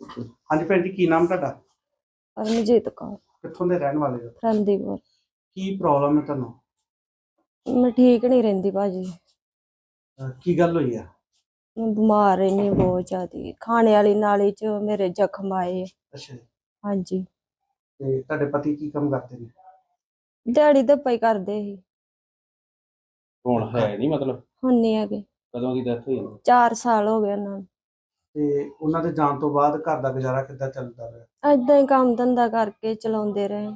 ਹਾਂਜੀ ਭੈਣ ਜੀ ਕੀ ਨਾਮ ਤੁਹਾਡਾ? ਪਰਮਜੀਤ ਕੌਰ। ਕਿੱਥੋਂ ਦੇ ਰਹਿਣ ਵਾਲੇ ਹੋ? ਫਰੰਦੀਪੁਰ ਕੀ ਪ੍ਰੋਬਲਮ ਹੈ ਤੁਹਾਨੂੰ? ਮੈਂ ਠੀਕ ਨਹੀਂ ਰਹਿੰਦੀ ਭਾਜੀ। ਅਹ ਕੀ ਗੱਲ ਹੋਈ ਆ? ਮੈਂ ਬਿਮਾਰ ਰਹਿੰਦੀ ਬਹੁਤ ਜ਼ਿਆਦਾ। ਖਾਣੇ ਵਾਲੀ ਨਾਲੀ 'ਚ ਮੇਰੇ ਜ਼ਖਮ ਆਏ। ਅੱਛਾ ਜੀ। ਹਾਂਜੀ। ਤੇ ਤੁਹਾਡੇ ਪਤੀ ਕੀ ਕੰਮ ਕਰਦੇ ਨੇ? ਦਿਹਾੜੀ ਧੱਪਾ ਹੀ ਕਰਦੇ ਸੀ। ਹੁਣ ਹੈ ਨਹੀਂ ਮਤਲਬ? ਹੁਣ ਨਹੀਂ ਹੈਗੇ। ਕਦੋਂ ਦੀ ਡੈਥ ਹੋਈ? 4 ਸਾਲ ਹੋ ਗਏ ਉਹਨਾਂ ਨੂੰ। ਤੇ ਉਹਨਾਂ ਦੇ ਜਾਣ ਤੋਂ ਬਾਅਦ ਘਰ ਦਾ ਗੁਜ਼ਾਰਾ ਕਿੱਦਾਂ ਚੱਲਦਾ ਰਿਹਾ? ਏਦਾਂ ਹੀ ਕੰਮ ਧੰਦਾ ਕਰਕੇ ਚਲਾਉਂਦੇ ਰਹੇ।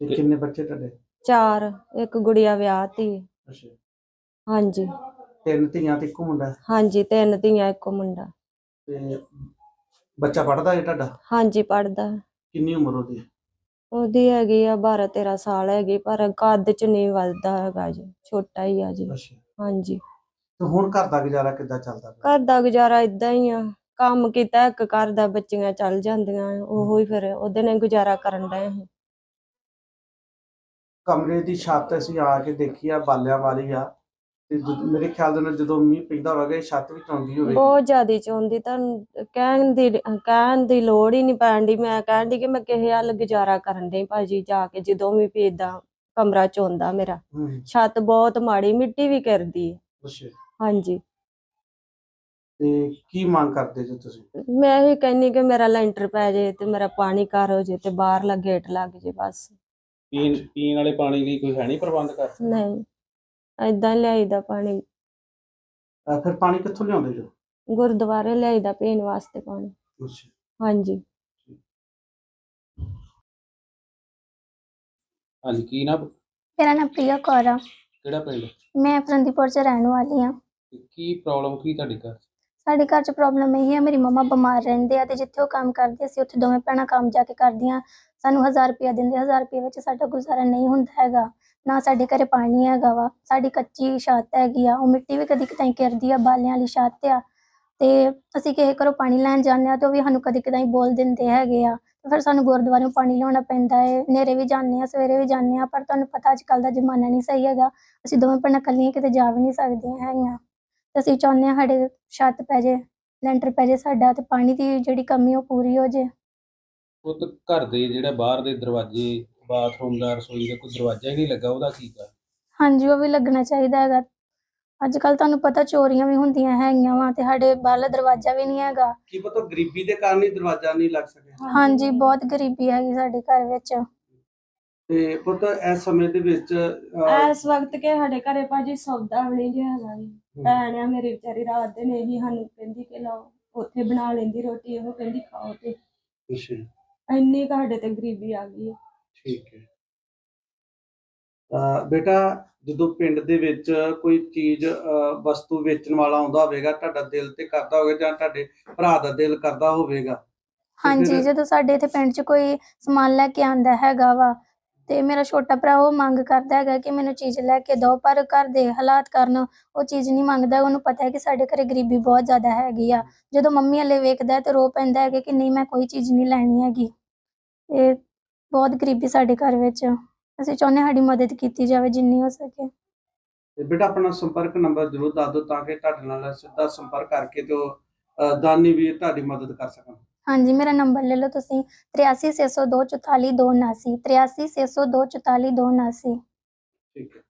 ਤੇ ਕਿੰਨੇ ਬੱਚੇ ਤੁਹਾਡੇ? ਚਾਰ ਇੱਕ ਗੁੜੀਆ ਵਿਆਹਤੀ ਅੱਛਾ। ਹਾਂਜੀ। ਤਿੰਨ ਧੀਆਂ ਤੇ ਇੱਕ ਮੁੰਡਾ? ਹਾਂਜੀ ਤਿੰਨ ਧੀਆਂ ਇੱਕੋ ਮੁੰਡਾ। ਤੇ ਬੱਚਾ ਪੜਦਾ ਹੈ ਤੁਹਾਡਾ? ਹਾਂਜੀ ਪੜਦਾ ਕਿੰਨੀ ਉਮਰ ਉਹਦੀ? ਉਹਦੀ ਹੈਗੀ ਆ 12 13 ਸਾਲ ਹੈਗੀ ਪਰ ਕੱਦ 'ਚ ਨਹੀਂ ਵੱਧਦਾ ਹੈਗਾ ਜੀ ਛੋਟਾ ਹੀ ਆ ਜੀ ਅੱਛਾ। ਹਾਂਜੀ। ਤੇ ਹੁਣ ਘਰ ਦਾ ਗੁਜ਼ਾਰਾ ਕਿੱਦਾਂ ਚੱਲਦਾ ਪਿਆ? ਘਰ ਦਾ ਗੁਜ਼ਾਰਾ ਇਦਾਂ ਹੀ ਆ। ਕੰਮ ਕੀਤਾ ਇੱਕ ਘਰ ਦਾ ਬੱਚੀਆਂ ਚੱਲ ਜਾਂਦੀਆਂ ਉਹੋ ਹੀ ਫਿਰ ਉਹਦੇ ਨਾਲ ਗੁਜ਼ਾਰਾ ਕਰਨ ਡਏ ਅਸੀਂ। ਕਮਰੇ ਦੀ ਛੱਤ ਅਸੀਂ ਆ ਕੇ ਦੇਖੀ ਆ ਬਾਲਿਆਂ ਵਾਲੀ ਆ। ਤੇ ਮੇਰੇ ਖਿਆਲ ਦੇ ਨਾਲ ਜਦੋਂ ਮੀਂਹ ਪੈਂਦਾ ਹੋਵੇਗਾ ਇਹ ਛੱਤ ਵੀ ਚੌਂਦੀ ਹੋਵੇਗੀ। ਬਹੁਤ ਜ਼ਿਆਦਾ ਚਾਹੁੰਦੀ ਤੁਹਾਨੂੰ ਕਹਿਣ ਦੀ ਕਹਿਣ ਦੀ ਲੋੜ ਹੀ ਨਹੀਂ ਪੈਣ ਦੀ ਮੈਂ ਕਹਿਣ ਦੀ ਕਿ ਮੈਂ ਕਿਸੇ ਹੱਲ ਗੁਜ਼ਾਰਾ ਕਰਨ ਡਈ ਭਾਜੀ ਜਾ ਕੇ ਜਦੋਂ ਵੀ ਪੀਦਾ ਕਮਰਾ ਚੋਂਦਾ ਮੇਰਾ। ਹੂੰ। ਛੱਤ ਬਹੁਤ ਮਾੜੀ ਮਿੱਟੀ ਵੀ ਕਰਦੀ ਹੈ ਅੱਛਾ। ਹਾਂਜੀ। ਤੇ ਕੀ ਮੰਗ ਕਰਦੇ ਜੀ ਤੁਸੀਂ? ਮੈਂ ਇਹ ਕਹਿੰਨੀ ਕਿ ਮੇਰਾ ਲੈਂਟਰ ਪੈ ਜੇ ਤੇ ਮੇਰਾ ਪਾਣੀ ਘਰ ਹੋ ਜੇ ਤੇ ਬਾਹਰਲਾ ਗੇਟ ਲੱਗ ਜੇ ਬਸ। ਪੀਣ ਪੀਣ ਵਾਲੇ ਪਾਣੀ ਲਈ ਕੋਈ ਹੈ ਨਹੀਂ ਪ੍ਰਬੰਧ ਕਰ ਨਹੀਂ ਏਦਾਂ ਲਿਆਈਦਾ ਪਾਣੀ। ਅਹ ਫਿਰ ਪਾਣੀ ਕਿੱਥੋਂ ਲਿਆਉਂਦੇ ਜੋ? ਗੁਰਦੁਆਰੇ ਲਿਆਈਦਾ ਪੀਣ ਵਾਸਤੇ ਪਾਣੀ। ਅੱਛਾ। ਹਾਂਜੀ। ਹਾਂਜੀ ਕੀ ਨਾ ਮੇਰਾ ਨਾਮ ਪ੍ਰਿਆ ਕੌਰ ਆ। ਕਿਹੜਾ ਪਿੰਡ? ਮੈਂ ਫਰੰਦੀਪੁਰ ਚ ਰਹਿਣ ਵਾਲੀ ਆ। ਤੇ ਕੀ ਪ੍ਰੋਬਲਮ ਕੀ ਤੁਹਾਡੀ ਘਰ ਸਾਡੇ ਘਰ ਚ ਪ੍ਰੋਬਲਮ ਇਹ ਹੈ, ਮੇਰੀ ਮੰਮਾ ਬਿਮਾਰ ਰਹਿੰਦੇ ਆ ਤੇ ਜਿੱਥੇ ਉਹ ਕੰਮ ਕਰਦੇ ਅਸੀਂ ਉੱਥੇ ਦੋਵੇਂ ਭੈਣਾਂ ਕੰਮ ਜਾ ਕੇ ਕਰਦੀਆਂ ਸਾਨੂੰ 1000 ਰੁਪਇਆ ਦਿੰਦੇ 1000 ਰੁਪਏ ਵਿੱਚ ਸਾਡਾ ਗੁਜ਼ਾਰਾ ਨਹੀਂ ਹੁੰਦਾ ਹੈਗਾ। ਨਾ ਸਾਡੇ ਘਰੇ ਪਾਣੀ ਹੈਗਾ ਵਾ, ਸਾਡੀ ਕੱਚੀ ਛੱਤ ਹੈਗੀ ਆ, ਉਹ ਮਿੱਟੀ ਵੀ ਕਦੀ ਕਿਤਾਈ ਗਿਰਦੀ ਆ, ਬਾਲਿਆਂ ਵਾਲੀ ਛੱਤ ਆ। ਤੇ ਅਸੀਂ ਕਿਸੇ ਘਰੋਂ ਪਾਣੀ ਲੈਣ ਜਾਂਦੇ ਆ, ਤੇ ਉਹ ਵੀ ਸਾਨੂੰ ਕਦੀ ਕਿਤਾਈ ਬੋਲ ਦਿੰਦੇ ਹੈਗੇ ਆ। ਤੇ ਫਿਰ ਸਾਨੂੰ ਗੁਰਦੁਆਰਿਓਂ ਪਾਣੀ ਲਿਆਉਣਾ ਪੈਂਦਾ ਹੈ ਨੇਰੇ ਵੀ ਜਾਂਦੇ ਆ, ਸਵੇਰੇ ਵੀ ਜਾਂਦੇ ਆ, ਪਰ ਤੁਹਾਨੂੰ ਪਤਾ ਅੱਜ ਕੱਲ ਦਾ ਜ਼ਮਾਨਾ ਨਹੀਂ ਸਹੀ ਹੈਗਾ। ਅਸੀਂ ਦੋਵੇਂ ਭੈਣਾਂ ਇਕੱਲੀਆਂ ਕਿਤੇ ਜਾ ਵੀ ਨਹੀਂ ਸਕਦੀਆਂ ਹੈਗੀਆਂ। ਤੇ ਅਸੀਂ ਚਾਹੁੰਦੇ ਹਾਂ ਸਾਡੇ ਛੱਤ ਪੈ ਜੇ ਲੈਂਟਰ ਪੈ ਜੇ ਸਾਡਾ ਤੇ ਪਾਣੀ ਦੀ ਜਿਹੜੀ ਕਮੀ ਉਹ ਪੂਰੀ ਹੋ ਜੇ। ਉਹ ਤਾਂ ਘਰ ਦੇ ਜਿਹੜਾ ਬਾਹਰ ਦੇ ਦਰਵਾਜ਼ੇ ਬਾਥਰੂਮ ਦਾ ਰਸੋਈ ਦਾ ਕੋਈ ਦਰਵਾਜ਼ਾ ਹੀ ਨਹੀਂ ਲੱਗਾ ਉਹਦਾ ਕੀ ਕਰ? ਹਾਂਜੀ ਉਹ ਵੀ ਲੱਗਣਾ ਚਾਹੀਦਾ ਹੈਗਾ। ਅੱਜ ਕੱਲ ਤੁਹਾਨੂੰ ਪਤਾ ਚੋਰੀਆਂ ਵੀ ਹੁੰਦੀਆਂ ਹੈਗੀਆਂ ਵਾ ਤੇ ਸਾਡੇ ਬਾਹਰਲਾ ਦਰਵਾਜ਼ਾ ਵੀ ਨਹੀਂ ਹੈਗਾ। ਕੀ ਪਤਾ ਗਰੀਬੀ ਦੇ ਕਾਰਨ ਹੀ ਦਰਵਾਜ਼ਾ ਨਹੀਂ ਲੱਗ ਸਕਿਆ। ਹਾਂਜੀ ਬਹੁਤ ਗਰੀਬੀ ਹੈਗੀ ਸਾਡੇ ਘਰ ਵਿੱਚ। ਤੇ ਪੁੱਤ ਇਸ ਸਮੇਂ ਦੇ ਵਿੱਚ ਅਹ, ਇਸ ਵਕਤ ਕੇ ਸਾਡੇ ਘਰੇ ਭਾਜੀ ਸੌਦਾ ਵੀ ਨਹੀਂ ਜੇ ਹੈਗਾ ਜੀ। ਭੈਣ ਆ ਮੇਰੀ ਵਿਚਾਰੀ ਰਾਤ ਦੇ ਨੇ ਹੀ ਸਾਨੂੰ ਕਹਿੰਦੀ ਕਿ ਲਓ ਉੱਥੇ ਬਣਾ ਲੈਂਦੀ ਰੋਟੀ ਉਹ ਕਹਿੰਦੀ ਖਾਓ ਤੇ। ਅੱਛਾ। ਇੰਨੀ ਕੁ ਸਾਡੇ ਤੇ ਗਰੀਬੀ ਆ ਗਈ ਹੈ। ਠੀਕ ਹੈ। ਅਹ ਬੇਟਾ ਜਦੋਂ ਪਿੰਡ ਦੇ ਵਿੱਚ ਕੋਈ ਚੀਜ਼ ਅਹ ਵਸਤੂ ਵੇਚਣ ਵਾਲਾ ਆਉਂਦਾ ਹੋਵੇਗਾ ਤੁਹਾਡਾ ਦਿਲ ਤੇ ਕਰਦਾ ਹੋਵੇਗਾ ਜਾਂ ਤੁਹਾਡੇ ਭਰਾ ਦਾ ਦਿਲ ਕਰਦਾ ਹੋਵੇਗਾ? ਹਾਂਜੀ ਫਿਰ- ਜਦੋਂ ਸਾਡੇ ਇੱਥੇ ਪਿੰਡ 'ਚ ਕੋਈ ਸਮਾਨ ਲੈ ਕੇ ਆਂਦਾ ਹੈਗਾ ਵਾ ਤੇ ਮੇਰਾ ਛੋਟਾ ਭਰਾ ਉਹ ਮੰਗ ਕਰਦਾ ਹੈਗਾ ਕਿ ਮੈਨੂੰ ਚੀਜ਼ ਲੈ ਕੇ ਦਿਓ, ਪਰ ਘਰ ਦੇ ਹਾਲਾਤ ਕਾਰਨ ਉਹ ਚੀਜ਼ ਨਹੀਂ ਮੰਗਦਾ। ਉਹਨੂੰ ਪਤਾ ਹੈ ਕਿ ਸਾਡੇ ਘਰੇ ਗਰੀਬੀ ਬਹੁਤ ਜ਼ਿਆਦਾ ਹੈਗੀ ਆ। ਜਦੋਂ ਮੰਮੀ ਹਲੇ ਵੇਖਦਾ ਤੇ ਰੋ ਪੈਂਦਾ ਹੈਗਾ ਕਿ ਨਹੀਂ, ਮੈਂ ਕੋਈ ਚੀਜ਼ ਨਹੀਂ ਲੈਣੀ ਹੈਗੀ। ਇਹ ਬਹੁਤ ਗਰੀਬੀ ਸਾਡੇ ਘਰ ਵਿੱਚ। ਅਸੀਂ ਚਾਹੁੰਦੇ ਸਾਡੀ ਮਦਦ ਕੀਤੀ ਜਾਵੇ ਜਿੰਨੀ ਹੋ ਸਕੇ। ਤੇ ਬੇਟਾ, ਆਪਣਾ ਸੰਪਰਕ ਨੰਬਰ ਜ਼ਰੂਰ ਦੱਸ ਦਿਓ ਤਾਂ ਕਿ ਤੁਹਾਡੇ ਨਾਲ ਸਿੱਧਾ ਸੰਪਰਕ ਕਰਕੇ ਤੇ ਉਹ, ਅਹ ਦਾਨੀ ਵੀਰ ਤੁਹਾਡੀ ਮਦਦ ਕਰ ਸਕਣ। ਹਾਂਜੀ ਮੇਰਾ ਨੰਬਰ ਲੈ ਲਓ ਤੁਸੀਂ। 8360244279 8360244279 ਠੀਕ ਹੈ।